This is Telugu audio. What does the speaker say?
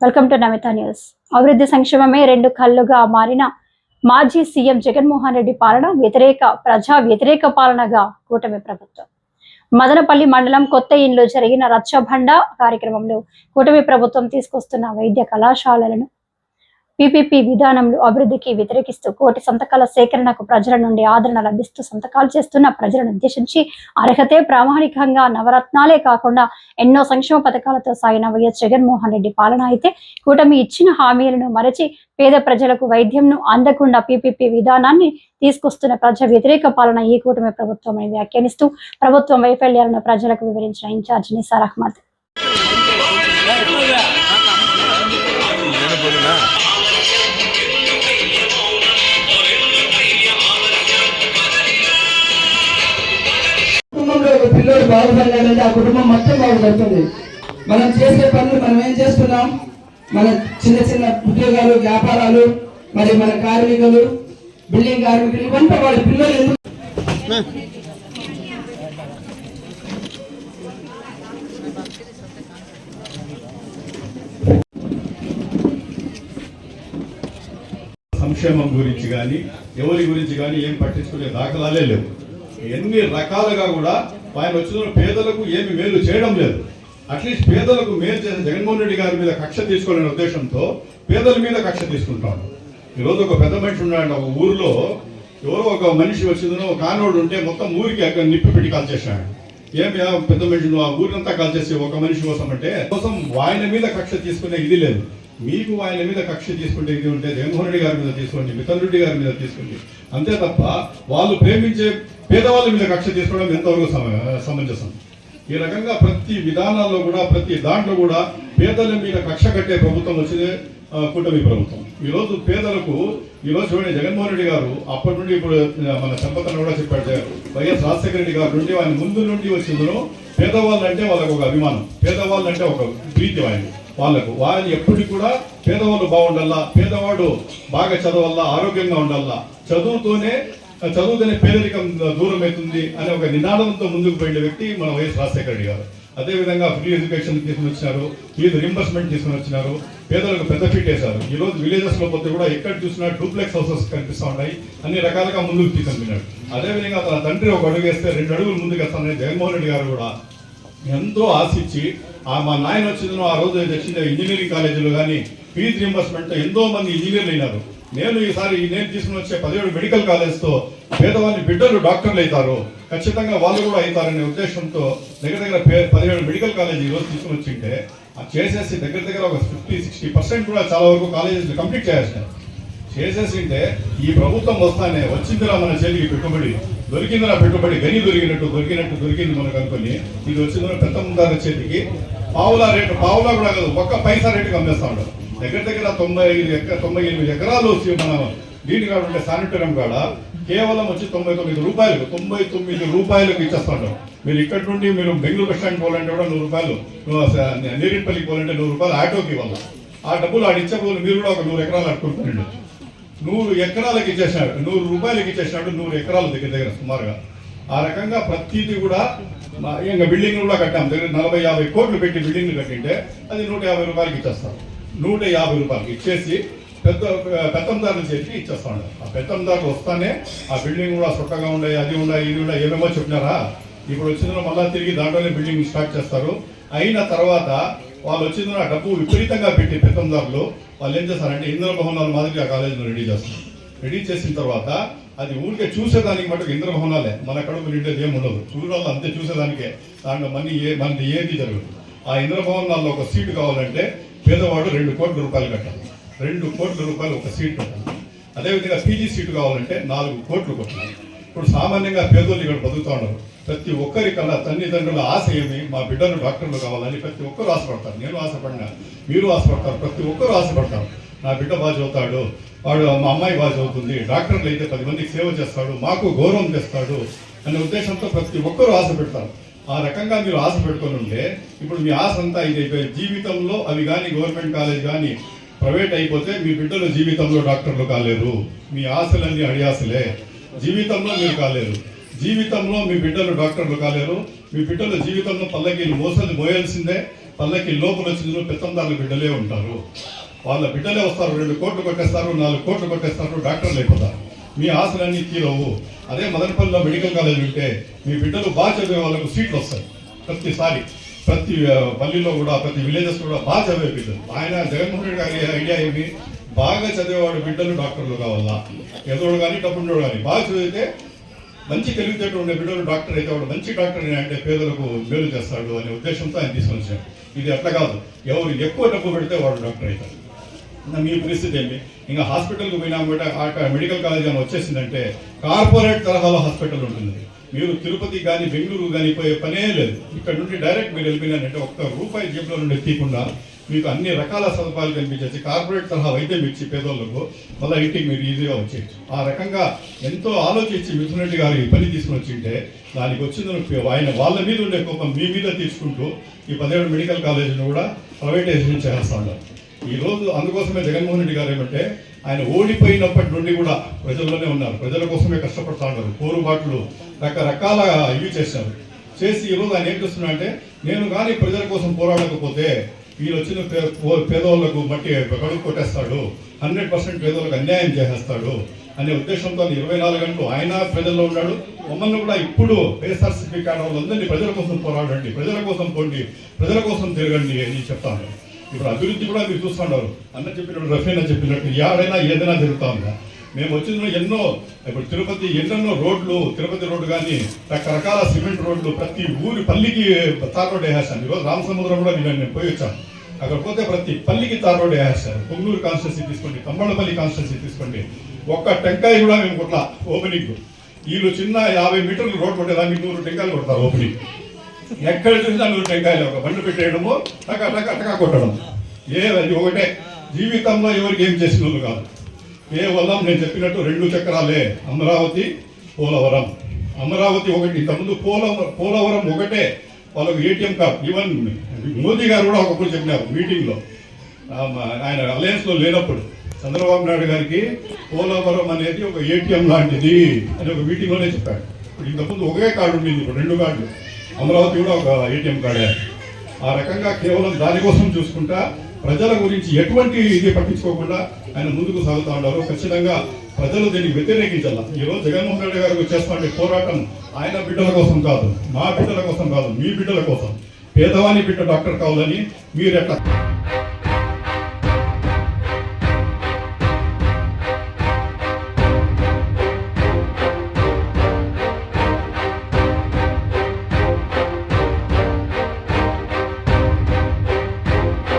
వెల్కమ్ టు నమిత న్యూస్ అభివృద్ధి సంక్షేమమే రెండు కళ్ళుగా మారిన మాజీ సీఎం జగన్మోహన్ రెడ్డి పాలన వ్యతిరేక ప్రజా వ్యతిరేక పాలనగా కూటమి ప్రభుత్వం. మదనపల్లి మండలం కొత్త ఇంట్లో జరిగిన రచ్చబండ కార్యక్రమంలో కూటమి ప్రభుత్వం తీసుకొస్తున్న వైద్య కళాశాలలను పీపీపీ విధానంలో అభివృద్ధికి వ్యతిరేకిస్తూ కోటి సంతకాల సేకరణకు ప్రజల నుండి ఆదరణ లభిస్తూ సంతకాలు చేస్తున్న ప్రజలను ఉద్దేశించి అర్హతే ప్రామాణికంగా నవరత్నాలే కాకుండా ఎన్నో సంక్షేమ పథకాలతో సాగిన వైఎస్ జగన్మోహన్ రెడ్డి పాలన అయితే కూటమి ఇచ్చిన హామీలను మరచి పేద ప్రజలకు వైద్యంను అందకుండా పీపీపీ విధానాన్ని తీసుకొస్తున్న ప్రజా వ్యతిరేక పాలన ఈ కూటమి ప్రభుత్వం అని వ్యాఖ్యానిస్తూ ప్రభుత్వం వైఫల్యాలను ప్రజలకు వివరించిన ఇన్ఛార్జ్ నిసార్ అహ్మద్. బాగుపడలేదంటే ఆ కుటుంబం మొత్తం బాగుపడుతుంది. మనం చేసే పనులు మనం ఏం చేస్తున్నాం? మన చిన్న చిన్న ఉద్యోగాలు వ్యాపారాలు మరి మన కార్మికులు బిల్డింగ్ కార్మికులు ఇవంతా వాళ్ళ పిల్లలు ఎందుకు సంక్షేమం గురించి కానీ ఎవరి గురించి కానీ ఏం పట్టించుకునే దాఖలాలే లేవు. ఎన్ని రకాలుగా కూడా ఆయన వచ్చిన పేదలకు ఏమి మేలు చేయడం లేదు. అట్లీస్ట్ పేదలకు మేలు చేసిన జగన్మోహన్ రెడ్డి గారి మీద కక్ష తీసుకోలేని ఉద్దేశంతో పేదల మీద కక్ష తీసుకుంటాడు ఈరోజు ఒక పెద్ద మనిషి ఉన్నాడు ఒక ఊరిలో ఎవరో ఒక మనిషి వచ్చిందనో ఒక కానోడు ఉంటే మొత్తం ఊరికి అక్కడ నిప్పి పెట్టి కాల్ ఏమి పెద్ద మనిషి నువ్వు ఆ ఊరినంతా కాల్ ఒక మనిషి కోసం అంటే కోసం ఆయన మీద కక్ష తీసుకునే ఇది లేదు. మీకు ఆయన మీద కక్ష తీసుకుంటే ఇది ఉంటే జగన్మోహన్ రెడ్డి గారి మీద తీసుకోండి మిథన్ రెడ్డి గారి మీద తీసుకోండి. అంతే తప్ప వాళ్ళు ప్రేమించే పేదవాళ్ళ మీద కక్ష తీసుకోవడం ఎంతవరకు సమంజసం? ఈ రకంగా ప్రతి విధానాల్లో కూడా ప్రతి దాంట్లో కూడా పేదల మీద కక్ష కట్టే ప్రభుత్వం వచ్చిందే కూటమి ప్రభుత్వం. ఈ రోజు పేదలకు ఈరోజు చూడండి జగన్మోహన్ రెడ్డి గారు అప్పటి నుండి ఇప్పుడు మన చంపతన కూడా చెప్పాడు వైఎస్ రాజశేఖర రెడ్డి గారి నుండి ఆయన ముందు నుండి వచ్చిందో పేదవాళ్ళు అంటే వాళ్ళకు ఒక అభిమానం పేదవాళ్ళు అంటే ఒక ప్రీతి ఆయన వాళ్ళకు. వారిని ఎప్పటికి కూడా పేదవాళ్ళు బాగుండాలా? పేదవాడు బాగా చదవాలా? ఆరోగ్యంగా ఉండాలా? చదువుతోనే చదువుతోనే పేదరికం దూరం అవుతుంది అనే ఒక నినాదంతో ముందుకు పోయిన వ్యక్తి మన వైఎస్ రాజశేఖర రెడ్డి గారు. అదేవిధంగా ఫ్రీ ఎడ్యుకేషన్ తీసుకుని వచ్చినారు ఫీజు రింబర్స్మెంట్ తీసుకుని వచ్చినారు పేదలకు పెద్ద ఫీట్ వేశారు. ఈ రోజు విలేజెస్ పోతే కూడా ఎక్కడ చూసినా డూప్లెక్స్ హౌసెస్ కనిపిస్తూ ఉన్నాయి. అన్ని రకాలుగా ముందుకు తీసుకున్నాడు అదేవిధంగా తన తండ్రి ఒక అడుగు వేస్తే రెండు అడుగులు ముందుకు వేస్తానని జగన్మోహన్ రెడ్డి గారు కూడా ఎంతో ఆశించి ఆ మా నాయన వచ్చిందో ఆ రోజు వచ్చిన ఇంజనీరింగ్ కాలేజీలో కానీ ఫీజు రింబర్స్మెంట్ ఎంతో మంది ఇంజనీర్లు అయినారు. నేను ఈసారి నేను తీసుకుని వచ్చే పదిహేడు మెడికల్ కాలేజ్తో పేదవాళ్ళని బిడ్డలు డాక్టర్లు అవుతారు. ఖచ్చితంగా వాళ్ళు కూడా అవుతారనే ఉద్దేశంతో దగ్గర దగ్గర పే- పదిహేడు మెడికల్ కాలేజ్ ఈ రోజు తీసుకుని వచ్చింటే చేసేసి దగ్గర దగ్గర ఒక ఫిఫ్టీ సిక్స్టీ పర్సెంట్ కూడా చాలా వరకు కాలేజీలు కంప్లీట్ చేసేసినారు. చేసేసింటే ఈ ప్రభుత్వం వస్తానే వచ్చిందిరా మన చేతికి పెట్టుబడి. దొరికిందిరా పెట్టుబడి గని దొరికినట్టు దొరికినట్టు దొరికింది మనకు అనుకుని ఇది వచ్చిందిరా పెద్ద ముందాల చేతికి పావులా రేటు పావులా కూడా కాదు ఒక్క పైసా రేటుకి అమ్మేస్తా ఉంటారు దగ్గర దగ్గర తొంభై ఐదు ఎక తొంభై ఎనిమిది ఎకరాలు వచ్చి మన దీని కాడ ఉండే శానిటోరియం కాడ కేవలం వచ్చి తొంభై తొమ్మిది రూపాయలు తొంభై తొమ్మిది రూపాయలకు ఇచ్చేస్తాడు మీరు ఇక్కడ నుండి మీరు బెంగళూరు బస్ స్టాండ్ పోవాలంటే కూడా నూరు రూపాయలు నీరింపల్లికి పోవాలంటే నూరు రూపాయలు ఆటోకి ఇవ్వాలి. ఆ డబ్బులు ఆడిచ్చే మీరు కూడా ఒక నూరు ఎకరాలు అట్టుకుంటారండి నూరు ఎకరాలకు ఇచ్చేసినాడు. నూరు రూపాయలకి ఇచ్చేసినాడు నూరు ఎకరాలు దగ్గర దగ్గర సుమారుగా. ఆ రకంగా ప్రతిదీ కూడా ఇంకా బిల్డింగ్ కూడా కట్టాం. దగ్గర నలభై యాభై కోట్లు పెట్టి బిల్డింగ్లు కట్టింటే అది నూట యాభై రూపాయలకి ఇచ్చేస్తాం. నూట యాభై రూపాయలకి ఇచ్చేసి పెద్ద పెత్తందారులు చేసి ఇచ్చేస్తా ఉన్నారు. ఆ పెత్తందారులు వస్తానే ఆ బిల్డింగ్ కూడా సొట్టగా ఉన్నాయి అది ఉన్నాయి ఇది ఉన్నాయి ఏమేమో చెప్పినారా? ఇప్పుడు వచ్చిందో మళ్ళా తిరిగి దాంట్లోనే బిల్డింగ్ స్టార్ట్ చేస్తారు. అయిన తర్వాత వాళ్ళు వచ్చింది ఆ డబ్బు విపరీతంగా పెట్టి పెత్తందారులో వాళ్ళు ఏం చేస్తారంటే ఇంద్ర భవనాల మాదిరిగా ఆ కాలేజీలో రెడీ చేస్తారు. రెడీ చేసిన తర్వాత అది ఊరికే చూసేదానికి మటుకు ఇంద్ర భవనాలే మన కడుపు నిండేది ఏమి ఉండదు. చూడాలి అంతే చూసేదానికే. దాంట్లో మనీ ఏ మనది ఏది జరుగుతుంది ఆ ఇంద్ర భవనాల్లో ఒక సీటు కావాలంటే పేదవాడు రెండు కోట్ల రూపాయలు కట్టాలి. రెండు కోట్ల రూపాయలు ఒక సీటు కట్టాలి. అదేవిధంగా పీజీ సీటు కావాలంటే నాలుగు కోట్లు కొట్టాలి. ఇప్పుడు సామాన్యంగా పేదోళ్ళు ఇక్కడ బతుకుతా ఉన్నారు. ప్రతి ఒక్కరి కన్నా తల్లిదండ్రుల ఆశ ఏమి? మా బిడ్డలు డాక్టర్లు కావాలని ప్రతి ఒక్కరు ఆశపడతారు. నేను ఆశపడినా మీరు ఆశపడతారు ప్రతి ఒక్కరు ఆశపడతారు. నా బిడ్డ బాగా చదువుతాడు వాడు మా అమ్మాయి బాగా చదువుతుంది డాక్టర్లు అయితే పది మందికి సేవ చేస్తాడు మాకు గౌరవం తెస్తాడు అనే ఉద్దేశంతో ప్రతి ఒక్కరూ ఆశ పెడతారు. ఆ రకంగా మీరు ఆశ పెట్టుకొని ఉంటే ఇప్పుడు మీ ఆశ అంతా ఇది అయిపోయింది. జీవితంలో అవి కానీ గవర్నమెంట్ కాలేజ్ కానీ ప్రైవేట్ అయిపోతే మీ బిడ్డలు జీవితంలో డాక్టర్లు కాలేరు. మీ ఆశలన్నీ అడియాసలే జీవితంలో మీరు కాలేరు. జీవితంలో మీ బిడ్డలు డాక్టర్లు కాలేరు. మీ బిడ్డలు జీవితంలో పల్లకీలు మోసలు మోయాల్సిందే. పల్లకి లోపల వచ్చిన పెత్తందారుల బిడ్డలే ఉంటారు. వాళ్ళ బిడ్డలే వస్తారు రెండు కోట్లు కొట్టేస్తారు నాలుగు కోట్లు కొట్టేస్తారు డాక్టర్లు అయిపోతారు మీ ఆశలన్నీ తీరవు. అదే మదనపల్లిలో మెడికల్ కాలేజ్ ఉంటే మీ బిడ్డలు బాగా చదివే వాళ్ళకు సీట్లు వస్తాయి. ప్రతిసారి ప్రతి ఆ, పల్లిలో కూడా ప్రతి విలేజెస్ కూడా బాగా చదివే బిడ్డలు. ఆయన జగన్మోహన్ రెడ్డి గారి ఐడియా ఏమి? బాగా చదివేవాడు బిడ్డలు డాక్టర్లు కావాలా? ఎదోడు కానీ డబ్బుండోడు కానీ. బాగా చదివితే మంచి తెలివితేటలు ఉండే బిడ్డలు డాక్టర్ అయితే వాడు మంచి డాక్టర్ అంటే పేదలకు మేలు చేస్తాడు అనే ఉద్దేశంతో ఆయన తీసుకొని వచ్చాడు ఇది అట్లా కాదు. ఎవరు ఎక్కువ డబ్బు పెడితే వాడు డాక్టర్ అవుతాడు. మీ పరిస్థితి ఏంటి? ఇంకా హాస్పిటల్కి పోయినా కూడా ఆ మెడికల్ కాలేజ్ అని వచ్చేసిందంటే కార్పొరేట్ తరహాలో హాస్పిటల్ ఉంటుంది. మీరు తిరుపతి కానీ బెంగళూరు కానీ పోయే పనే లేదు. ఇక్కడ నుండి డైరెక్ట్ మీరు వెళ్ళిపోయినారంటే ఒక్క రూపాయి జేబులో నుండి తీయకుండా మీకు అన్ని రకాల సదుపాయాలు కల్పించవచ్చు కార్పొరేట్ తరహా వైద్యం ఇచ్చి పేదోళ్ళకు మళ్ళీ ఇంటికి మీరు ఈజీగా వచ్చేయచ్చు. ఆ రకంగా ఎంతో ఆలోచించి మిథున్ రెడ్డి గారు ఈ పని తీసుకుని వచ్చింటే దానికి వచ్చిందని ఆయన వాళ్ళ మీద ఉండే కోపం మీ మీద తీసుకుంటూ ఈ పదిహేడు మెడికల్ కాలేజీని కూడా ప్రైవేటైజేషన్ చేస్తా ఉన్నారు ఈ రోజు అందుకోసమే జగన్మోహన్ రెడ్డి గారు ఏమంటే ఆయన ఓడిపోయినప్పటి నుండి కూడా ప్రజల్లోనే ఉన్నారు. ప్రజల కోసమే కష్టపడతా ఉన్నారు పోరుబాట్లు రకరకాల ఇవి చేశారు. చేసి ఈ రోజు ఆయన ఏం చేస్తున్నా అంటే నేను కానీ ప్రజల కోసం పోరాడకపోతే వీళ్ళు వచ్చిన పేదవాళ్ళకు మట్టి కడుపు కొట్టేస్తాడు. హండ్రెడ్ పర్సెంట్ పేదవాళ్ళకు అన్యాయం చేసేస్తాడు అనే ఉద్దేశంతో ఇరవై నాలుగు గంటలు ఆయన ప్రజల్లో ఉన్నాడు. మమ్మల్ని కూడా ఇప్పుడు వైఎస్ఆర్సీపీ కార్డు ప్రజల కోసం పోరాడండి ప్రజల కోసం పోండి ప్రజల కోసం తిరగండి అని చెప్తాను. ఇప్పుడు అభివృద్ధి కూడా మీరు చూస్తున్నారు అన్న చెప్పినట్టు రఫీనా చెప్పినట్టు ఎవరైనా ఏదైనా జరుగుతా ఉందా? మేము వచ్చిన ఎన్నో ఇప్పుడు తిరుపతి ఎన్నెన్నో రోడ్లు తిరుపతి రోడ్డు కానీ రకరకాల సిమెంట్ రోడ్లు ప్రతి ఊరి పల్లికి తార్ రోడ్ వేసేసాను ఈరోజు రామసముద్రం కూడా నేను నేను పోయి వచ్చాను. అక్కడ పోతే ప్రతి పల్లికి తార్ రోడ్ వేసేస్తారు పొంగూరు కాన్స్టిట్యూన్సీ తీసుకోండి కమ్మళ్ళపల్లి కాన్స్టిట్యూన్సీ తీసుకోండి. ఒక్క టెంకాయ కూడా మేము కొట్ల ఓపెనింగ్. వీళ్ళు చిన్న యాభై మీటర్లు రోడ్ కొట్టేదానికి నూరు టెంకాయలు కొడతారు ఓపెనింగ్. ఎక్కడ చూసినా నూరు టెంకాయలు ఒక బండి పెట్టేయడము టక టక టక కొట్టడం ఏ అది ఒకటే. జీవితంలో ఎవరికి ఏం చేసిన కాదు. కేవలం నేను చెప్పినట్టు రెండు చక్రాలే. అమరావతి పోలవరం. అమరావతి ఒకటి ఇంతకుముందు పోలవరం పోలవరం ఒకటే. వాళ్ళకు ఏటీఎం కార్డ్ ఈవెన్ మోదీ గారు కూడా ఒకప్పుడు చెప్పినారు మీటింగ్లో. ఆయన అలయన్స్లో లేనప్పుడు. చంద్రబాబు నాయుడు గారికి పోలవరం అనేది ఒక ఏటీఎం లాంటిది అని ఒక మీటింగ్లోనే చెప్పాడు. ఇప్పుడు ఇంతకుముందు ఒకే కార్డు ఉండింది ఇప్పుడు రెండు కార్డులు. అమరావతి కూడా ఒక ఏటీఎం కార్డే. ఆ రకంగా కేవలం దానికోసం చూసుకుంటా ప్రజల గురించి ఎటువంటి ఇది పట్టించుకోకుండా ఆయన ముందుకు సాగుతూ ఉన్నారు. ఖచ్చితంగా ప్రజలు దీన్ని వ్యతిరేకించాల? ఈరోజు రోజు జగన్మోహన్ రెడ్డి గారు చేస్తున్న పోరాటం ఆయన బిడ్డల కోసం కాదు మా బిడ్డల కోసం కాదు మీ బిడ్డల కోసం. పేదవాని బిడ్డ డాక్టర్ కావాలని మీరు ఎట్లా